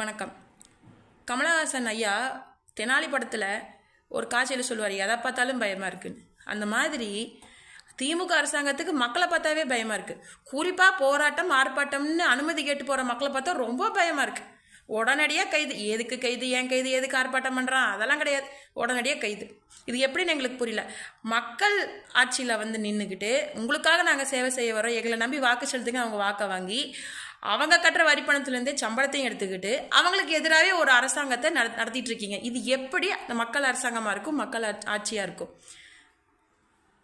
வணக்கம். கமலஹாசன் ஐயா தெனாலி படத்தில் ஒரு காட்சியில் சொல்லுவார் எதை பார்த்தாலும் பயமாக இருக்குன்னு. அந்த மாதிரி திமுக அரசாங்கத்துக்கு மக்களை பார்த்தாவே பயமாக இருக்குது குறிப்பாக போராட்டம் ஆர்ப்பாட்டம்னு அனுமதி கேட்டு போகிற மக்களை பார்த்தா ரொம்ப பயமாக இருக்குது உடனடியாக கைது எதுக்கு கைது? ஏன் கைது? எதுக்கு ஆர்ப்பாட்டம் பண்ணுறான் அதெல்லாம் கிடையாது. உடனடியாக கைது. இது எப்படின்னு எங்களுக்கு புரியல. மக்கள் ஆட்சியில் வந்து நின்றுக்கிட்டு உங்களுக்காக நாங்கள் சேவை செய்ய வரோம் எங்களை நம்பி வாக்கு செலுத்துங்க. அவங்க வாக்கை வாங்கி அவங்க கட்டுற வரி பணத்துலேருந்தே சம்பளத்தையும் எடுத்துக்கிட்டு அவங்களுக்கு எதிராகவே ஒரு அரசாங்கத்தை நட நடத்திட்டு இருக்கீங்க இது எப்படி அந்த மக்கள் அரசாங்கமாக இருக்கும் மக்கள் ஆட்சியாக இருக்கும்?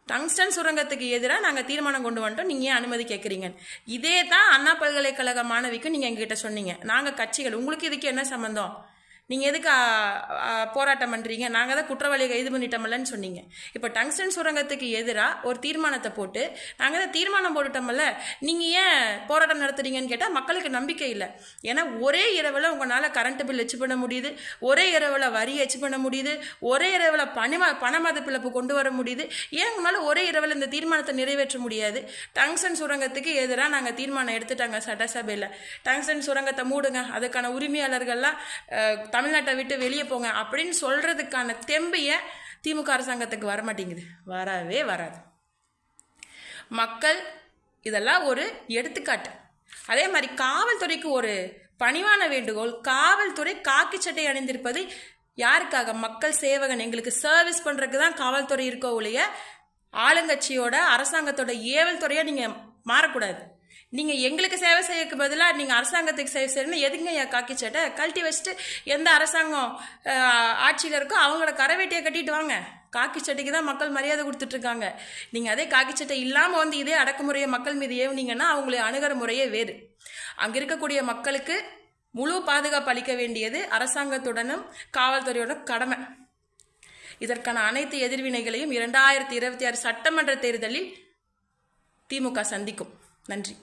டங்ஸ்டன் சுரங்கத்துக்கு எதிராக நாங்கள் தீர்மானம் கொண்டு வந்துட்டோம். நீங்கள் ஏன் அனுமதி கேட்குறீங்க? இதே தான் அண்ணா பல்கலைக்கழக மாணவிக்கு நீங்கள் எங்ககிட்ட சொன்னீங்க. நாங்கள் கட்சிகள் உங்களுக்கு இதுக்கு என்ன சம்மந்தம் நீங்கள் எதுக்கு போராட்டம் பண்ணுறீங்க நாங்கள் தான் குற்றவாளியை கைது பண்ணிட்டோம்லன்னு சொன்னீங்க. இப்போ டங்ஸ்டன் சுரங்கத்துக்கு எதிராக ஒரு தீர்மானத்தை போட்டு நாங்கள் தான் தீர்மானம் போட்டுட்டோம்ல நீங்கள் ஏன் போராட்டம் நடத்துறீங்கன்னு கேட்டால் மக்களுக்கு நம்பிக்கை இல்லை. ஏன்னா ஒரே இரவில் உங்களால் கரண்ட் பில் வச்சு பண்ண முடியுது ஒரே இரவில் வரி வச்சு பண்ண முடியுது ஒரே இரவில் பணம பண மதிப்பிழப்பு கொண்டு வர முடியுது. ஏன் உங்களால் ஒரே இரவில் இந்த தீர்மானத்தை நிறைவேற்ற முடியாது? டங்ஸ்டன் சுரங்கத்துக்கு எதிராக நாங்கள் தீர்மானம் எடுத்துட்டாங்க சட்டசபையில். டங்ஸ்டன் சுரங்கத்தை மூடுங்க அதுக்கான உரிமையாளர்கள்லாம் தமிழ்நாட்டை விட்டு வெளியே போங்க அப்படின்னு சொல்கிறதுக்கான தெம்பைய திமுக அரசாங்கத்துக்கு வர மாட்டேங்குது வரவே வராது. மக்கள் இதெல்லாம் ஒரு எடுத்துக்காட்டு. அதே மாதிரி காவல்துறைக்கு ஒரு பணிவான வேண்டுகோள் காவல்துறை காக்கி சட்டை அணிந்திருப்பது யாருக்காக? மக்கள் சேவகன் எங்களுக்கு சர்வீஸ் பண்ணுறதுக்கு தான் காவல்துறை இருக்கோ ஒழிய ஆளுங்கட்சியோட அரசாங்கத்தோட ஏவல் துறையாக நீங்கள் மாறக்கூடாது. நீங்க எங்களுக்கு சேவை செய்யக்கு பதிலாக நீங்க அரசாங்கத்துக்கு சேவை செய்யணும் எதுங்க என் காக்கி சட்டை? கழட்டி வச்சுட்டு எந்த அரசாங்கம் ஆட்சியில் இருக்கோ அவங்களோட கரவேட்டியை கட்டிட்டு வாங்க. காக்கி சட்டைக்கு தான் மக்கள் மரியாதை கொடுத்துட்டு இருக்காங்க. நீங்க அதே காக்கி சட்டை இல்லாம வந்து இதே அடக்குமுறையை மக்கள் மீது ஏவுனீங்கன்னா அவங்களை அணுகிற முறையே வேறு. அங்க இருக்கக்கூடிய மக்களுக்கு முழு பாதுகாப்பு அளிக்க வேண்டியது அரசாங்கத்துடனும் காவல்துறையோட கடமை. இதற்கான அனைத்து எதிர்வினைகளையும் இரண்டாயிரத்தி இருபத்தி ஆறு சட்டமன்ற தேர்தலில் திமுக சந்திக்கும். நன்றி